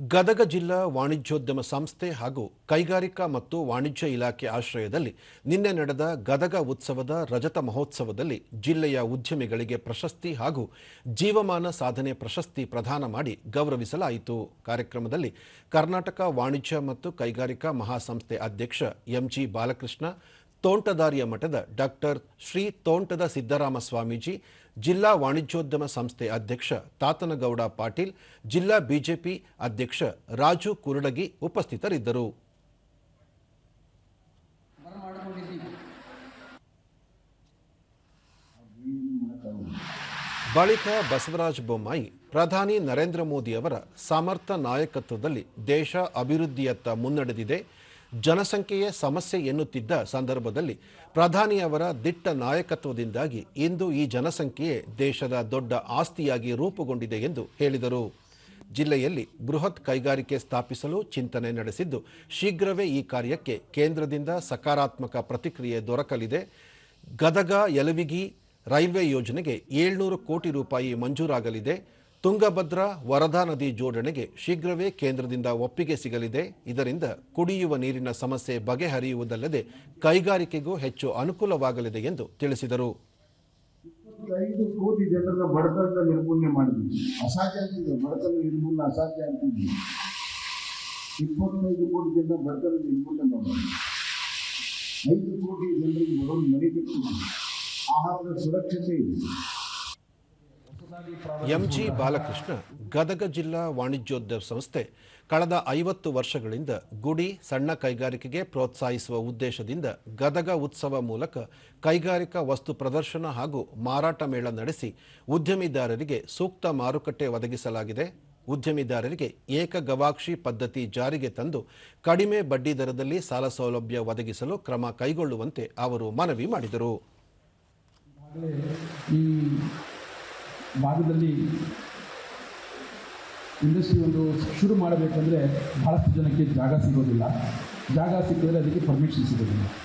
ಗದಗ ಜಿಲ್ಲಾ ವಾಣಿಜ್ಯೋದ್ಯಮ ಸಂಸ್ಥೆ ಹಾಗೂ ಕೈಗಾರಿಕಾ ಮತ್ತು ವಾಣಿಜ್ಯ ಇಲಾಖೆ ಆಶ್ರಯದಲ್ಲಿ ನಿನ್ನೆ ನಡೆದ ಗದಗ ಉತ್ಸವದ ರಜತ ಮಹೋತ್ಸವದಲ್ಲಿ ಜಿಲ್ಲೆಯ ಉದ್ಯಮಿಗಳಿಗೆ ಪ್ರಶಸ್ತಿ ಹಾಗೂ ಜೀವಮಾನ ಸಾಧನೆ ಪ್ರಶಸ್ತಿ ಪ್ರದಾನ ಮಾಡಿ ಗೌರವಿಸಲಾಯಿತು. ಕಾರ್ಯಕ್ರಮದಲ್ಲಿ ಕರ್ನಾಟಕ ವಾಣಿಜ್ಯ ಮತ್ತು ಕೈಗಾರಿಕಾ ಮಹಾಸಂಸ್ಥೆ ಅಧ್ಯಕ್ಷ ಎಂಜಿ ಬಾಲಕೃಷ್ಣ ತೋಂಟದಾರ್ಯ ಮಠದ ಡಾಕ್ಟರ್ ಶ್ರೀ ತೋಂಟದ ಸಿದ್ದರಾಮ ಸ್ವಾಮೀಜಿ, ಜಿಲ್ಲಾ ವಾಣಿಜ್ಯೋದ್ಯಮ ಸಂಸ್ಥೆ ಅಧ್ಯಕ್ಷ ತಾತನಗೌಡ ಪಾಟೀಲ್, ಜಿಲ್ಲಾ ಬಿಜೆಪಿ ಅಧ್ಯಕ್ಷ ರಾಜು ಕುರುಡಗಿ ಉಪಸ್ಥಿತರಿದ್ದರು. ಬಳಿಕ ಬಸವರಾಜ ಬೊಮ್ಮಾಯಿ, ಪ್ರಧಾನಿ ನರೇಂದ್ರ ಮೋದಿ ಅವರ ಸಮರ್ಥ ನಾಯಕತ್ವದಲ್ಲಿ ದೇಶ ಅಭಿವೃದ್ಧಿಯತ್ತ ಮುನ್ನಡೆದಿದೆ. ಜನಸಂಖ್ಯೆಯೇ ಸಮಸ್ಯೆ ಎನ್ನುತ್ತಿದ್ದ ಸಂದರ್ಭದಲ್ಲಿ ಪ್ರಧಾನಿಯವರ ದಿಟ್ಟ ನಾಯಕತ್ವದಿಂದಾಗಿ ಇಂದು ಈ ಜನಸಂಖ್ಯೆಯೇ ದೇಶದ ದೊಡ್ಡ ಆಸ್ತಿಯಾಗಿ ರೂಪುಗೊಂಡಿದೆ ಎಂದು ಹೇಳಿದರು. ಜಿಲ್ಲೆಯಲ್ಲಿ ಬೃಹತ್ ಕೈಗಾರಿಕೆ ಸ್ಥಾಪಿಸಲು ಚಿಂತನೆ ನಡೆಸಿದ್ದು, ಶೀಘ್ರವೇ ಈ ಕಾರ್ಯಕ್ಕೆ ಕೇಂದ್ರದಿಂದ ಸಕಾರಾತ್ಮಕ ಪ್ರತಿಕ್ರಿಯೆ ದೊರಕಲಿದೆ. ಗದಗ, ಯಲವಿಗಿ ರೈಲ್ವೆ ಯೋಜನೆಗೆ ಏಳ್ನೂರು ಕೋಟಿ ರೂಪಾಯಿ ಮಂಜೂರಾಗಲಿದೆ. ತುಂಗಭದ್ರಾ ವರದಾ ನದಿ ಜೋಡಣೆಗೆ ಶೀಘ್ರವೇ ಕೇಂದ್ರದಿಂದ ಒಪ್ಪಿಗೆ ಸಿಗಲಿದೆ. ಇದರಿಂದ ಕುಡಿಯುವ ನೀರಿನ ಸಮಸ್ಯೆ ಬಗೆಹರಿಯುವುದಲ್ಲದೆ ಕೈಗಾರಿಕೆಗೂ ಹೆಚ್ಚು ಅನುಕೂಲವಾಗಲಿದೆ ಎಂದು ತಿಳಿಸಿದರು. ಐದು ಕೋಟಿ ಜನರ ಬಡತನದ ನಿರ್ಮೂಲನೆ ಮಾಡಿದ್ವಿ. ಅಸಾಧ್ಯ ಅಂತಿದ್ವಿ ಬಡತನ ನಿರ್ಮೂಲನೆ ಅಸಾಧ್ಯ ಅಂತಿದ್ವಿ ಇಪ್ಪತ್ತೈದು ಕೋಟಿ ಜನ ಬಡತನ ನಿರ್ಮೂಲನೆ ಮಾಡಿದ್ವಿ. ಐದು ಕೋಟಿ ಜನರಿಗೆ ಬಡವರು ಮನೆ ಕಟ್ಟಿದ್ವಿ ಆಹಾರದ ಸುರಕ್ಷತೆ ಇದೆ. ಎಂಜಿ ಬಾಲಕೃಷ್ಣ, ಗದಗ ಜಿಲ್ಲಾ ವಾಣಿಜ್ಯೋದ್ಯಮ ಸಂಸ್ಥೆ ಕಳೆದ ಐವತ್ತು ವರ್ಷಗಳಿಂದ ಗುಡಿ ಸಣ್ಣ ಕೈಗಾರಿಕೆಗೆ ಪ್ರೋತ್ಸಾಹಿಸುವ ಉದ್ದೇಶದಿಂದ ಗದಗ ಉತ್ಸವ ಮೂಲಕ ಕೈಗಾರಿಕಾ ವಸ್ತು ಪ್ರದರ್ಶನ ಹಾಗೂ ಮಾರಾಟ ಮೇಳ ನಡೆಸಿ ಉದ್ಯಮಿದಾರರಿಗೆ ಸೂಕ್ತ ಮಾರುಕಟ್ಟೆ ಒದಗಿಸಲಾಗಿದೆ. ಉದ್ಯಮಿದಾರರಿಗೆ ಏಕ ಗವಾಕ್ಷಿ ಪದ್ಧತಿ ಜಾರಿಗೆ ತಂದು ಕಡಿಮೆ ಬಡ್ಡಿ ದರದಲ್ಲಿ ಸಾಲ ಸೌಲಭ್ಯ ಒದಗಿಸಲು ಕ್ರಮ ಕೈಗೊಳ್ಳುವಂತೆ ಅವರು ಮನವಿ ಮಾಡಿದರು. ಭಾಗದಲ್ಲಿ ಇಂಡಸ್ಟ್ರಿ ಒಂದು ಶುರು ಮಾಡಬೇಕಂದ್ರೆ ಬಹಳಷ್ಟು ಜನಕ್ಕೆ ಜಾಗ ಸಿಗೋದಿಲ್ಲ. ಜಾಗ ಸಿಕ್ಕಿದ್ರೆ ಅದಕ್ಕೆ ಪರ್ಮಿಷನ್ ಸಿಗೋದಿಲ್ಲ.